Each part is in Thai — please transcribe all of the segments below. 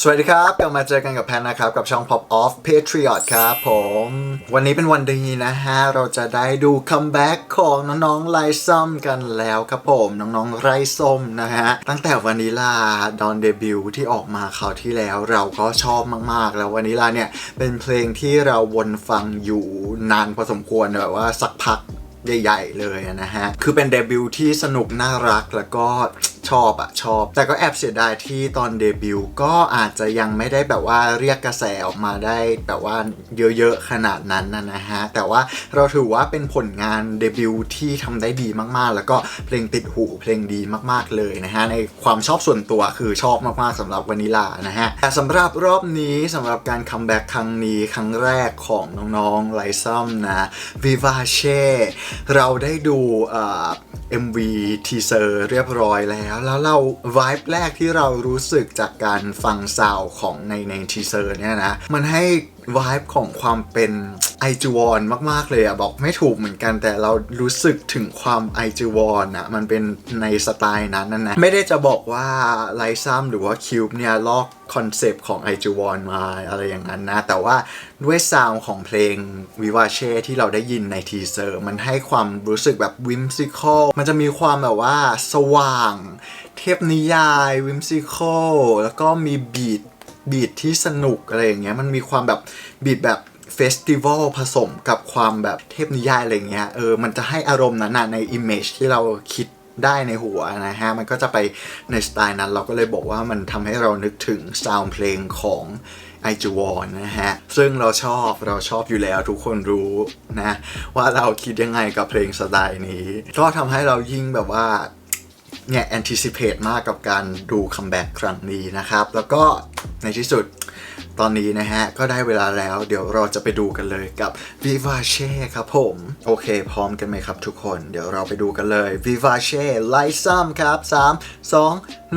สวัสดีครับ กลับมาเจอกันกับแพนนะครับ กับช่อง Pop Off Patriot ครับผม วันนี้เป็นวันดีนะฮะ เราจะได้ดูคัมแบ็กของน้องๆไล่ส้มกันแล้วครับผม น้องๆไร่ส้มนะฮะ ตั้งแต่วานิลาดอนเดบิวที่ออกมาคราวที่แล้วเราก็ชอบมากๆ แล้ววานิลาเนี่ย เป็นเพลงที่เราวนฟังอยู่นานพอสมควรแบบว่าสักพักใหญ่ ๆ เลยนะฮะ คือเป็นเดบิวที่สนุกน่ารักแล้วก็ ชอบอะชอบ แต่ก็แอบเสียดายที่ตอนเดบิวต์ก็อาจจะยังไม่ได้แบบว่าเรียกกระแสออกมาได้แบบว่าเยอะๆขนาดนั้นนะนะฮะ แต่ว่าเราถือว่าเป็นผลงานเดบิวต์ที่ทำได้ดีมากๆ แล้วก็เพลงติดหูเพลงดีมากๆเลยนะฮะ ในความชอบส่วนตัวคือชอบมากๆสำหรับวานิลานะฮะ แต่สำหรับรอบนี้สำหรับการคัมแบ็กครั้งนี้ครั้งแรกของน้องๆไลซัมนะ Vivace เราได้ดูเอ่อ MV ทีเซอร์เรียบร้อยแล้วแล้วเราวายแรกที่เรารู้สึกจากการฟังซาวของในในทีเซอร์เนี่ยนะ มันให้ วายของความเป็นไอจูวอนมากๆเลยอะบอกไม่ถูกเหมือนกันแต่เรารู้สึกถึงความไอจูวอนอะมันเป็นในสไตล์นั้นนะนะไม่ได้จะบอกว่าไลซัมหรือว่าคิวบเนี่ยลอกคอนเซปต์ของไอจูวอนมาอะไรอย่างนั้นนะ แต่ว่าด้วยซาวของเพลงวิวาเช่ที่เราได้ยินในทีเซอร์ มันให้ความรู้สึกแบบวิมซิคอลมันจะมีความแบบว่าสว่าง เทพนิยายวิมซิคอลแล้วก็มีบีท บีทที่สนุกอะไรอย่างเงี้ยมันมีความแบบบีทแบบเฟสติวัลผสมกับความแบบเทพนิยายอะไรเงี้ยเออมันจะให้อารมณ์นั้นในอิมเมจที่เราคิดได้ในหัวนะฮะ มันก็จะไปในสไตล์นั้น เราก็เลยบอกว่ามันทำให้เรานึกถึงซาวด์เพลงของไอจูวอนนะฮะ ซึ่งเราชอบเราชอบอยู่แล้วทุกคนรู้นะ ว่าเราคิดยังไงกับเพลงสไตล์นี้ ก็ทำให้เรายิ่งแบบว่า เนี่ย anticipate มากกับการดูคัมแบ็กครั้งนี้นะครับ แล้วก็ในที่สุดตอนนี้นะฮะ ก็ได้เวลาแล้วเดี๋ยวเราจะไปดูกันเลยกับ Vivace ครับผม โอเค พร้อมกันไหมครับทุกคน เดี๋ยวเราไปดูกันเลย Vivace ไลซัมครับ 3 2 1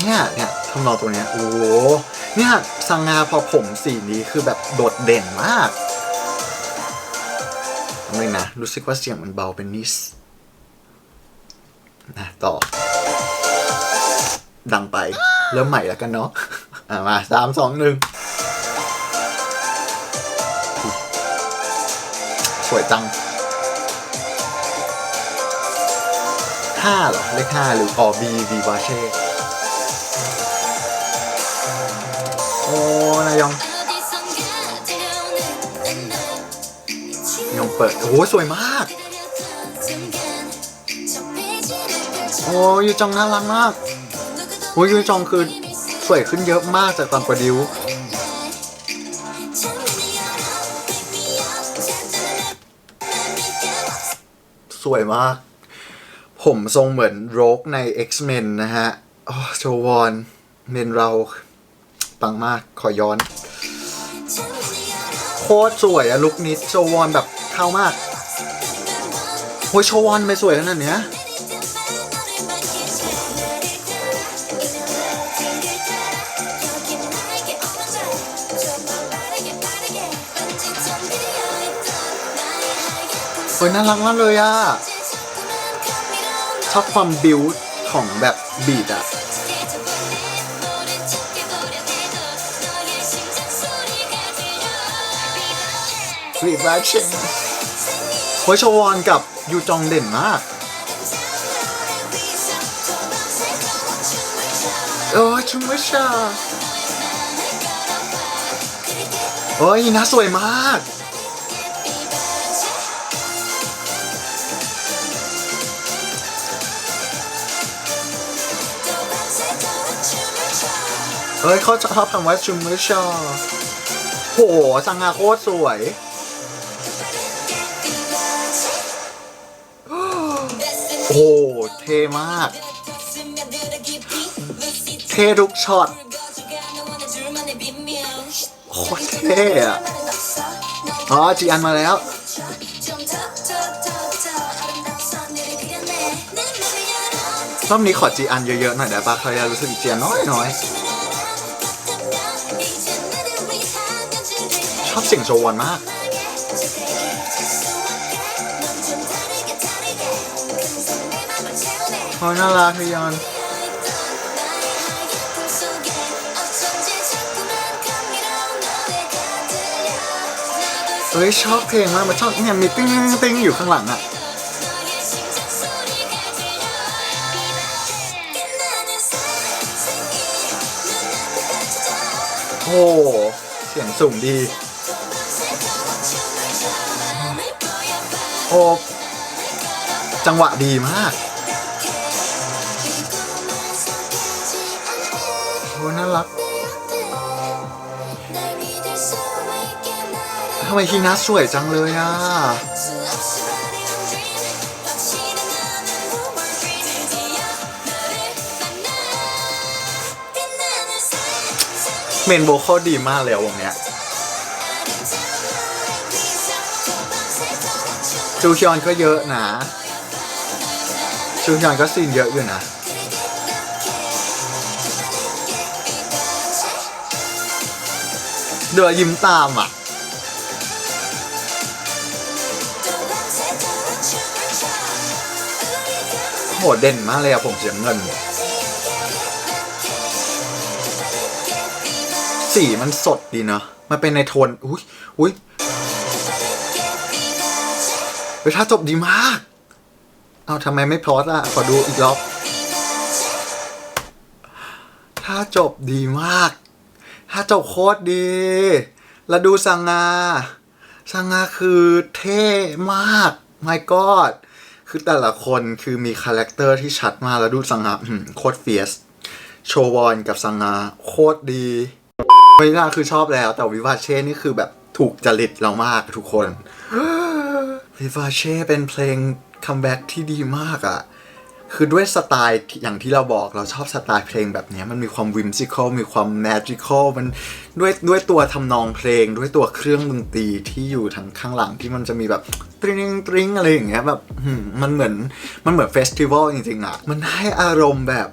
เนี่ยเนี่ยทำนองตัวเนี้ยโอ้โหเนี่ยสังงาพอผมสีนี้คือแบบโดดเด่นมาก นึงนะ รู้สึกว่าเสียงมันเบาเป็นนิสนะต่อ ดังไป เริ่มใหม่แล้วกันเนาะอะมาสามสองหนึ่งสวยจังห้าเหรอ เลขห้าหรือออบีวีวาเช่ โอ้นายอง เปิด โอ้โหสวยมาก โอ้ยูจองน่ารักมากโอ้ยยูจองคือสวยขึ้นเยอะมากจากตอนประดิวสวยมาก ผมทรงเหมือนโรกใน X-Men นะฮะโอ้โจวอนเมนเราปังมากขอย้อน โคตรสวยอะลุคนี้โชวอนแบบ เข้ามากโอ้ยโชวอนไม่สวยขนาดเนี้ยโอ้ยน่ารักมากเลยอะชอบความบิวของแบบบีดอะ รีบไลฟ์เชงโอ้ยโชวอนกับยูจองเด่นมาก โอ้ยชุมชาโอ้ยน่าสวยมาก เฮ้ยเขาชอบคำว่าชุมชาโหสังหาโคตรสวย โอ้เท่มาก เท่ทุกช็อตโคตรเท่อะอ๋อจีอันมาแล้วรอบนี้ขอจีอันเยอะๆหน่อยได้ปะเขาอยารู้สึกจีอันน้อยๆชอบเสียงโชวอนมาก โอ้ยน่ารักพี่ยอนเฮ้ยชอบเพลงมากมันชอบเนี่ยมีติ้งติ้งอยู่ข้างหลังอะโอ้โหเสียงสูงดี โอ้จังหวะดีมาก น่ารักทำไมฮีนาสวยจังเลยอะเมนโวคอดีมากเลยวงเนี้ยจูฮยอนก็เยอะนะจูฮยอนก็ซีนเยอะอยู่นะ เดือยิ้มตามอะ โหเด่นมากเลยอะผมเสียงเงินสีมันสดดีเนาะมันเป็นในโทน อุ้ยอุ้ยเฮ้ยถ้าจบดีมาก เอาทำไมไม่พลอตอะ ขอดูอีกรอบ ถ้าจบดีมาก ถ้าจบโคตรดีแล้วดูสังงาสังงาคือเท่มาก my god คือแต่ละคนคือมีคาแรคเตอร์ที่ชัดมากแล้วดูสังงาอื้อหือโคตรเฟียสโชวอนกับสังงาโคตรดีวิวาคือชอบแล้ว แต่วิวาเช่นี่คือแบบถูกจริตเรามากทุกคนวิวาเช่เป็นเพลงคัมแบ็กที่ดีมากอะ่ะ คือด้วยสไตล์อย่างที่เราบอกเราชอบสไตล์เพลงแบบนี้มันมีความวิมซิคอลมีความแมจิคอลมันด้วยด้วยตัวทำนองเพลง ด้วยตัวเครื่องดนตรีที่อยู่ทางข้างหลังที่มันจะมีแบบตริงตริงอะไรอย่างเงี้ยแบบมันเหมือนมันเหมือนเฟสติวัลจริงๆอะ่ะมันให้อารมณ์แบบ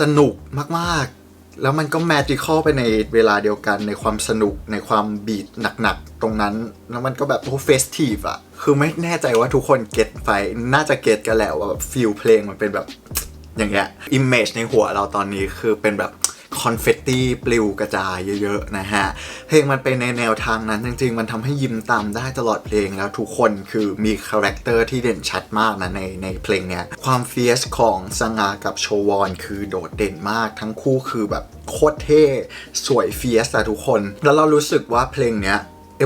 สนุกมากๆ แล้วมันก็แมจิคอลไปในเวลาเดียวกันในความสนุกในความบีทหนักๆ ตรงนั้น แล้วมันก็แบบโอ้เฟสทีฟอะ คือไม่แน่ใจว่าทุกคนเก็ตไฟน่าจะเก็ตกันแหละว่าแบบฟิลเพลงมันเป็นแบบอย่างเงี้ยอิมเมจในหัวเราตอนนี้คือเป็นแบบคอนเฟตตี้ปลิวกระจายเยอะๆนะฮะ เพลงมันเป็นในแนวทางนั้นจริงๆ มันทำให้ยิ้มตามได้ตลอดเพลงแล้วทุกคนคือมีคาแรคเตอร์ที่เด่นชัดมากนะในในเพลงเนี้ย ความเฟียสของสงากับโชวอนคือโดดเด่นมากทั้งคู่คือแบบโคตรเท่ สวยเฟียสอะทุกคน แล้วเรารู้สึกว่าเพลงเนี้ย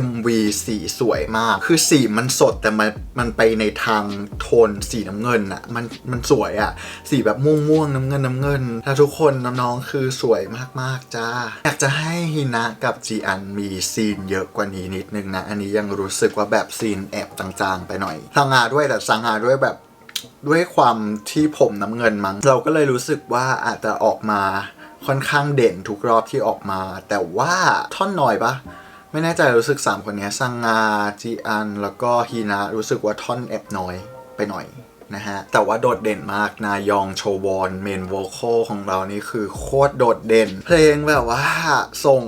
MV สีสวยมาก คือสีมันสดแต่มันมันไปในทางโทนสีน้ำเงินอะมันมันสวยอะสีแบบม่วงม่วงๆน้ำเงินน้ำเงิน แล้วทุกคนน้องๆคือสวยมากๆจ้า อยากจะให้ฮินะกับจีอันมีซีนเยอะกว่านี้นิดนึงนะ อันนี้ยังรู้สึกว่าแบบซีนแอบจางๆไปหน่อยสังหาด้วยแต่สังหาด้วยแบบด้วยความที่ผมน้ำเงินมั้งเราก็เลยรู้สึกว่าอาจจะออกมาค่อนข้างเด่นทุกรอบที่ออกมา แต่ว่าท่อนหน่อยปะ ไม่แน่ใจรู้สึก 3 คนนี้ซังงาจีอัน แล้วก็ฮีนะรู้สึกว่าท่อนแอบน้อยไปหน่อยนะฮะ แต่ว่าโดดเด่นมากนายองโชวอนเมนโวโคของเรานี่คือโคตรโดดเด่น เพลงแบบว่าส่ง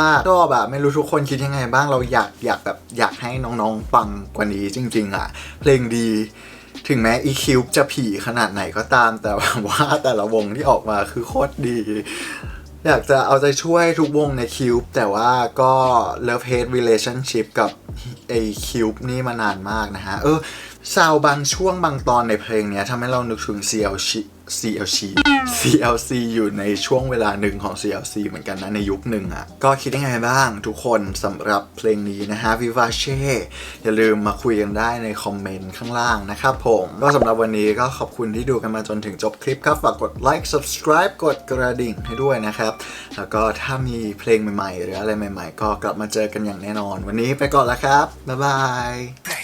มากๆชอบแบบไม่รู้ทุกคนคิดยังไงบ้างเราอยากอยากแบบอยากให้น้องๆฟังกว่านี้จริง ๆ อะ เพลงดีถึงแม้ EQ จะผีขนาดไหนก็ตาม แต่ว่าแต่ละวงที่ออกมาคือโคตรดี อยากจะเอาใจช่วยทุกวงในคิวบแต่ว่าก็ love hate relationship กับไอคิวบนี่มานานมากนะฮะ เออ ซาวบางช่วงบางตอนในเพลงเนี้ยทำให้เรานึกถึง CLC CLC CLC อยู่ในช่วงเวลาหนึ่งของ CLC เหมือนกันนะ ในยุคหนึ่งอะ่ะ ก็คิดยังไงบ้างทุกคนสำหรับเพลงนี้นะฮะ VivaChe อย่าลืมมาคุยกันได้ในคอมเมนต์ข้างล่างนะครับผม ก็สำหรับวันนี้ก็ขอบคุณที่ดูกันมาจนถึงจบคลิปครับ ฝากกดไลค์ subscribe กดกระดิ่งให้ด้วยนะครับ แล้วก็ถ้ามีเพลงใหม่ๆ หรืออะไรใหม่ ๆ ก็กลับมาเจอกันอย่างแน่นอน วันนี้ไปก่อนแล้วครับบ๊ายบาย